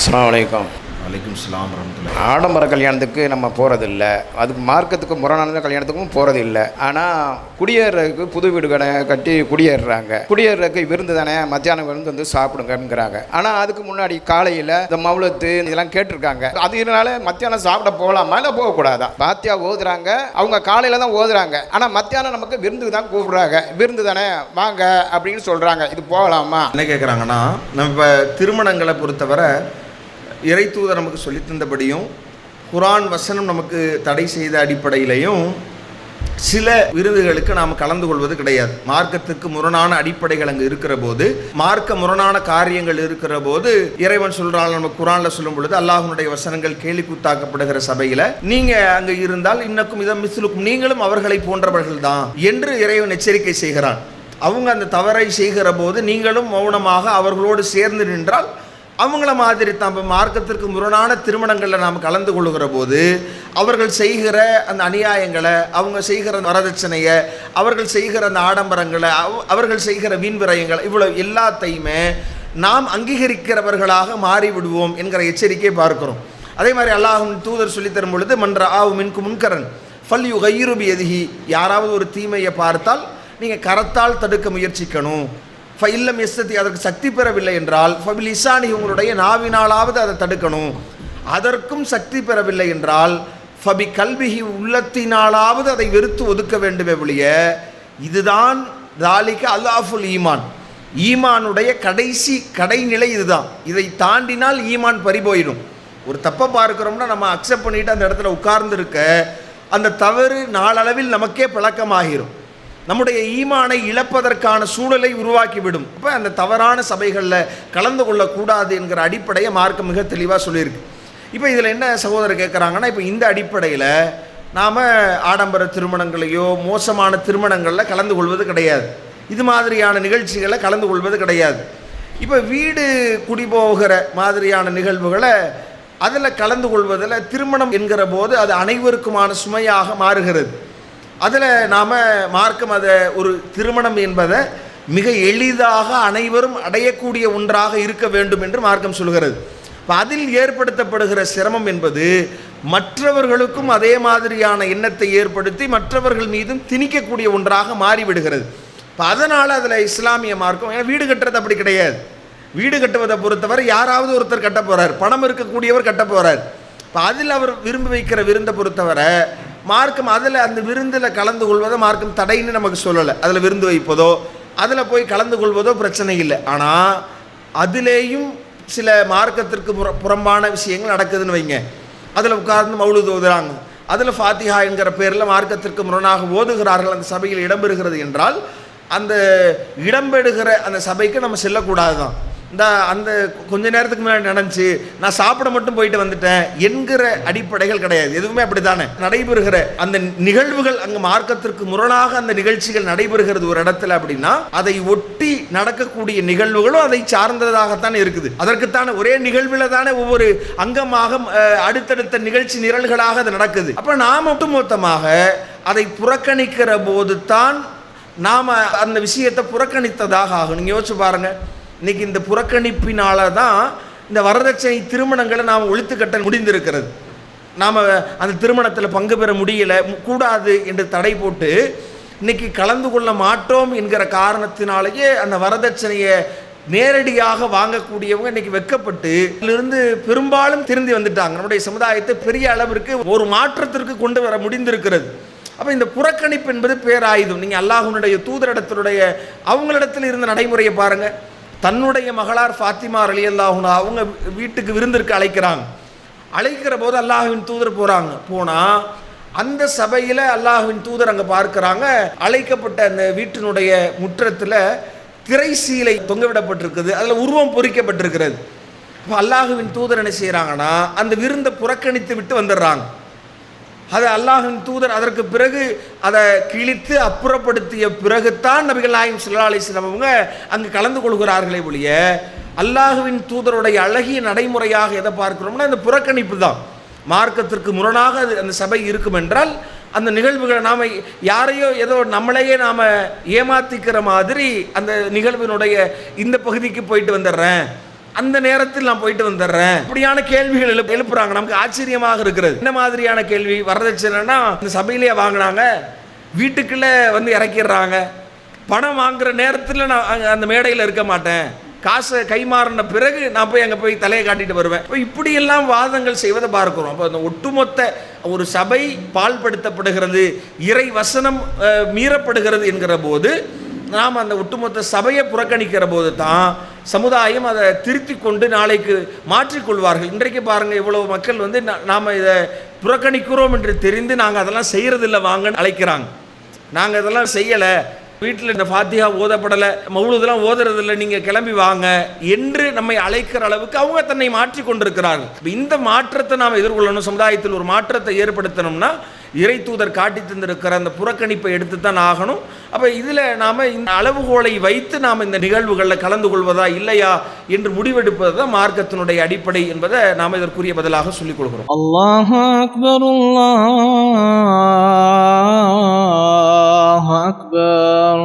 அஸ்ஸலாமு அலைக்கும். வலைக்கும் ஸ்லாம் வரமத்துல ஆடம்பர கல்யாணத்துக்கு நம்ம போகிறதில்ல அதுக்கு மார்க்கத்துக்கு முரணான கல்யாணத்துக்கும் போகிறது இல்லை ஆனால் குடியேறதுக்கு புது வீடு கடை கட்டி குடியேறுறாங்க. குடியேறதுக்கு விருந்து தானே மத்தியானம் விருந்து வந்து சாப்பிடுங்கங்கிறாங்க ஆனால் அதுக்கு முன்னாடி காலையில் இந்த மவுளத்து இதெல்லாம் கேட்டிருக்காங்க. அதனால மத்தியானம் சாப்பிட போகலாமா இல்லை போகக்கூடாதா? பாத்தியா ஓதுறாங்க. அவங்க காலையில் தான் ஓதுறாங்க. ஆனால் மத்தியானம் நமக்கு விருந்துக்கு தான் கூப்பிடுறாங்க. விருந்து தானே வாங்க அப்படின்னு சொல்கிறாங்க இது போகலாமா? என்ன கேட்குறாங்கன்னா நம்ம இப்போ திருமணங்களை பொறுத்தவரை இறை தூதர் நமக்கு சொல்லித் தந்தபடியும் குரான் வசனம் நமக்கு தடை செய்த அடிப்படையிலையும் சில விருதுகளுக்கு நாம் கலந்து கொள்வது கிடையாது. மார்க்கத்துக்கு முரணான அடிப்படைகள் அங்கே இருக்கிற போது மார்க்க முரணான காரியங்கள் இருக்கிற போது இறைவன் சொல்கிறான் நம்ம குரானில் சொல்லும் பொழுது அல்லாஹனுடைய வசனங்கள் கேலி கூத்தாக்கப்படுகிற சபையில் நீங்கள் அங்கே இருந்தால் இன்னக்கும் இதம் மிஸ்லுக்கும் நீங்களும் அவர்களை போன்றவர்கள் தான் என்று இறைவன் எச்சரிக்கை செய்கிறான். அவங்க அந்த தவறை செய்கிற போது நீங்களும் மௌனமாக அவர்களோடு சேர்ந்து நின்றால் அவங்கள மாதிரி தான் இப்போ மார்க்கத்திற்கு முரணான திருமணங்களில் நாம் கலந்து கொள்ளுகிற போது அவர்கள் செய்கிற அந்த அநியாயங்களை அவங்க செய்கிற வரதட்சணையை அவர்கள் செய்கிற அந்த ஆடம்பரங்களை அவர்கள் செய்கிற வீண் விரயங்களை இவ்வளோ எல்லாத்தையுமே நாம் அங்கீகரிக்கிறவர்களாக மாறிவிடுவோம் என்கிற எச்சரிக்கையை பார்க்கிறோம். அதே மாதிரி அல்லாஹும் தூதர் சொல்லித்தரும் பொழுது மன்ற ஆவு மின்கு முன்கரன் ஃபல் யு எதிகி யாராவது ஒரு தீமையை பார்த்தால் நீங்கள் கரத்தால் தடுக்க முயற்சிக்கணும். ஃபைல்லம் எஸ்தத்தி அதற்கு சக்தி பெறவில்லை என்றால் ஃபபில் இசானி உங்களுடைய நாவினாலாவது அதை தடுக்கணும். அதற்கும் சக்தி பெறவில்லை என்றால் ஃபபி கல்விஹி உள்ளத்தினாலாவது அதை வெறுத்து ஒதுக்க வேண்டுமே ஒழிய இதுதான் தாலிக்கு அல்லாஃபுல் ஈமான். ஈமானுடைய கடைசி கடைநிலை இதுதான். இதை தாண்டினால் ஈமான் பறிபோயிடும். ஒரு தப்பை பார்க்கிறோம்னா நம்ம அக்செப்ட் பண்ணிட்டு அந்த இடத்துல உட்கார்ந்துருக்க அந்த தவறு நாளளவில் நமக்கே பழக்கமாகிரும். நம்முடைய ஈமானை இழப்பதற்கான சூழலை உருவாக்கிவிடும். அப்போ அந்த தவறான சபைகளில் கலந்து கொள்ளக்கூடாது என்கிற அடிப்படையை மார்க்க மிக தெளிவாக சொல்லியிருக்கு. இப்போ இதில் என்ன சகோதரர் கேட்குறாங்கன்னா இப்போ இந்த அடிப்படையில் நாம் ஆடம்பர திருமணங்களையோ மோசமான திருமணங்களில் கலந்து கொள்வது கிடையாது. இது மாதிரியான நிகழ்ச்சிகளை கலந்து கொள்வது கிடையாது. இப்போ வீடு குடிபோகிற மாதிரியான நிகழ்வுகளை அதில் கலந்து கொள்வதில் திருமணம் என்கிற போது அது அனைவருக்குமான சுமையாக மாறுகிறது. அதில் நாம் மார்க்கம் அதை ஒரு திருமணம் என்பதை மிக எளிதாக அனைவரும் அடையக்கூடிய ஒன்றாக இருக்க வேண்டும் என்று மார்க்கம் சொல்கிறது. இப்போ அதில் ஏற்படுத்தப்படுகிற சிரமம் என்பது மற்றவர்களுக்கும் அதே மாதிரியான எண்ணத்தை ஏற்படுத்தி மற்றவர்கள் மீதும் திணிக்கக்கூடிய ஒன்றாக மாறிவிடுகிறது. இப்போ அதனால் அதில் இஸ்லாமிய மார்க்கம் ஏன்னா வீடு கட்டுறது அப்படி கிடையாது. வீடு கட்டுவதை பொறுத்தவரை யாராவது ஒருத்தர் கட்ட போகிறார் பணம் இருக்கக்கூடியவர் கட்ட போகிறார் இப்போ அதில் அவர் விரும்பி வைக்கிற விருந்தை பொறுத்தவரை மார்க்கம் அதில் அந்த விருந்தில் கலந்து கொள்வதை மார்க்கம் தடைன்னு நமக்கு சொல்லலை. அதில் விருந்து வைப்பதோ அதில் போய் கலந்து கொள்வதோ பிரச்சனை இல்லை. ஆனால் அதிலேயும் சில மார்க்கத்திற்கு புற புறம்பான விஷயங்கள் நடக்குதுன்னு வைங்க. அதில் உட்கார்ந்து மௌலு தோதுறாங்க அதில் ஃபாத்திஹா என்கிற பேரில் மார்க்கத்திற்கு முரணாக ஓதுகிறார்கள் அந்த சபையில் இடம்பெறுகிறது என்றால் அந்த இடம்பெறுகிற அந்த சபைக்கு நம்ம செல்லக்கூடாது தான் இந்த அந்த கொஞ்ச நேரத்துக்கு முன்னாடி நடந்துச்சு. நான் சாப்பிட மட்டும் போயிட்டு வந்துட்டேன். என்கிற அடிப்படைகள் கிடையாது. எதுவுமே அப்படித்தானே? நடைபெறுகிற அந்த நிகழ்வுகள் அங்கே மார்க்கத்திற்கு முரணாக அந்த நிகழ்ச்சிகள் நடைபெறுகிறது ஒரு இடத்துல அப்படின்னா அதை ஒட்டி நடக்கக்கூடிய நிகழ்வுகளும் அதை சார்ந்ததாகத்தான் இருக்குது. அதற்குத்தான ஒரே நிகழ்வில் தானே ஒவ்வொரு அங்கமாக அடுத்தடுத்த நிகழ்ச்சி நிரல்களாக அது நடக்குது. அப்போ நாம் ஒட்டுமொத்தமாக அதை புறக்கணிக்கிற போது தான் நாம் அந்த விஷயத்தை புறக்கணித்ததாக ஆகும் நீங்கள் யோசிச்சு பாருங்கள் இன்னைக்கு இந்த புறக்கணிப்பினால தான் இந்த வரதட்சணை திருமணங்களை நாம் ஒழித்து கட்ட முடிந்திருக்கிறது. நாம் அந்த திருமணத்தில் பங்கு பெற முடியலை கூடாது என்று தடை போட்டு இன்னைக்கு கலந்து கொள்ள மாட்டோம் என்கிற காரணத்தினாலேயே அந்த வரதட்சணையை நேரடியாக வாங்கக்கூடியவங்க இன்னைக்கு வெக்கப்பட்டு இதிலிருந்து பெரும்பாலும் திருந்தி வந்துட்டாங்க. நம்முடைய சமுதாயத்தை பெரிய அளவிற்கு ஒரு மாற்றத்திற்கு கொண்டு வர முடிந்திருக்கிறது. அப்போ இந்த புறக்கணிப்பு என்பது பேராயுதம். நீங்கள் அல்லாஹ்வுடைய தூதரிடத்தினுடைய அவங்களிடத்தில் இருந்த நடைமுறையை பாருங்கள் தன்னுடைய மகளார் ஃபாத்திமா அலி அல்லாஹுனா அவங்க வீட்டுக்கு விருந்திற்கு அழைக்கிறாங்க. அழைக்கிற போது அல்லாஹுவின் தூதர் போகிறாங்க போனால் அந்த சபையில் அல்லாஹுவின் தூதர் அங்கே பார்க்குறாங்க. அழைக்கப்பட்ட அந்த வீட்டினுடைய முற்றத்தில் திரைசீலை தொங்கவிடப்பட்டிருக்குது. அதில் உருவம் பொறிக்கப்பட்டிருக்கிறது. இப்போ அல்லாஹுவின் தூதர் என்ன செய்கிறாங்கன்னா அந்த விருந்தை புறக்கணித்து விட்டு வந்துடுறாங்க. அது அல்லாஹின் தூதர் அதற்கு பிறகு அதை கிழித்து அப்புறப்படுத்திய பிறகுத்தான் நபிகள் நாயம் சுல்லா அலிஸ்லாம் அவங்க அங்கு கலந்து கொள்கிறார்களே ஒழிய அல்லாஹுவின் தூதருடைய அழகிய நடைமுறையாக எதை பார்க்கிறோம்னா இந்த புறக்கணிப்பு தான். மார்க்கத்திற்கு முரணாக அது அந்த சபை இருக்கும் என்றால் அந்த நிகழ்வுகளை நாம் யாரையோ ஏதோ நம்மளையே நாம் ஏமாத்திக்கிற மாதிரி அந்த நிகழ்வினுடைய இந்த பகுதிக்கு போயிட்டு வந்துடுறேன். அந்த நேரத்தில் நான் போயிட்டு வந்துடுறேன். இப்படியான கேள்விகள் எழுப்பு எழுப்புறாங்க. நமக்கு ஆச்சரியமாக இருக்கிறது. என்ன மாதிரியான கேள்வி? வரதட்சணைன்னா இந்த சபையிலேயே வாங்கினாங்க. வீட்டுக்குள்ளே வந்து இறக்கிடுறாங்க. பணம் வாங்குகிற நேரத்தில் நான் அந்த மேடையில் இருக்க மாட்டேன். காசை கைமாறின பிறகு நான் போய் அங்கே போய் தலையை காட்டிட்டு வருவேன். இப்போ இப்படியெல்லாம் வாதங்கள் செய்வதை பார்க்குறோம். அப்போ அந்த ஒட்டுமொத்த ஒரு சபை பால்படுத்தப்படுகிறது இறை வசனம் மீறப்படுகிறது என்கிற போது நாம் அந்த ஒட்டுமொத்த சபையை புறக்கணிக்கிற போது தான் சமுதாயம் அதை திருத்தி கொண்டு நாளைக்கு மாற்றிக்கொள்வார்கள். இன்றைக்கு பாருங்கள் இவ்வளவு மக்கள் வந்து நா- நாம் இதை புறக்கணிக்கிறோம் என்று தெரிந்து நாங்கள் அதெல்லாம் செய்கிறதில்ல வாங்கன்னு அழைக்கிறாங்க. நாங்கள் இதெல்லாம் செய்யலை. வீட்டில் இந்த ஃபாத்தியா ஓதப்படலை மௌலுதெல்லாம் ஓதுறதில்ல நீங்கள் கிளம்பி வாங்க என்று நம்மை அழைக்கிற அளவுக்கு அவங்க தன்னை மாற்றி கொண்டிருக்கிறார்கள். இந்த மாற்றத்தை நாம் எதிர்கொள்ளணும் சமுதாயத்தில் ஒரு மாற்றத்தை ஏற்படுத்தணும்னா இறை தூதர் காட்டி தந்திருக்கிற அந்த புறக்கணிப்பை எடுத்து தான் ஆகணும். அப்போ இதில் நாம் இந்த அளவுகோலை வைத்து நாம் இந்த நிகழ்வுகளில் கலந்து கொள்வதா இல்லையா என்று முடிவெடுப்பது தான் மார்க்கத்தினுடைய அடிப்படை என்பதை நாம் இதற்குரிய பதிலாக சொல்லிக் கொள்கிறோம். அல்லாஹ் அக்பர் அக்பர்.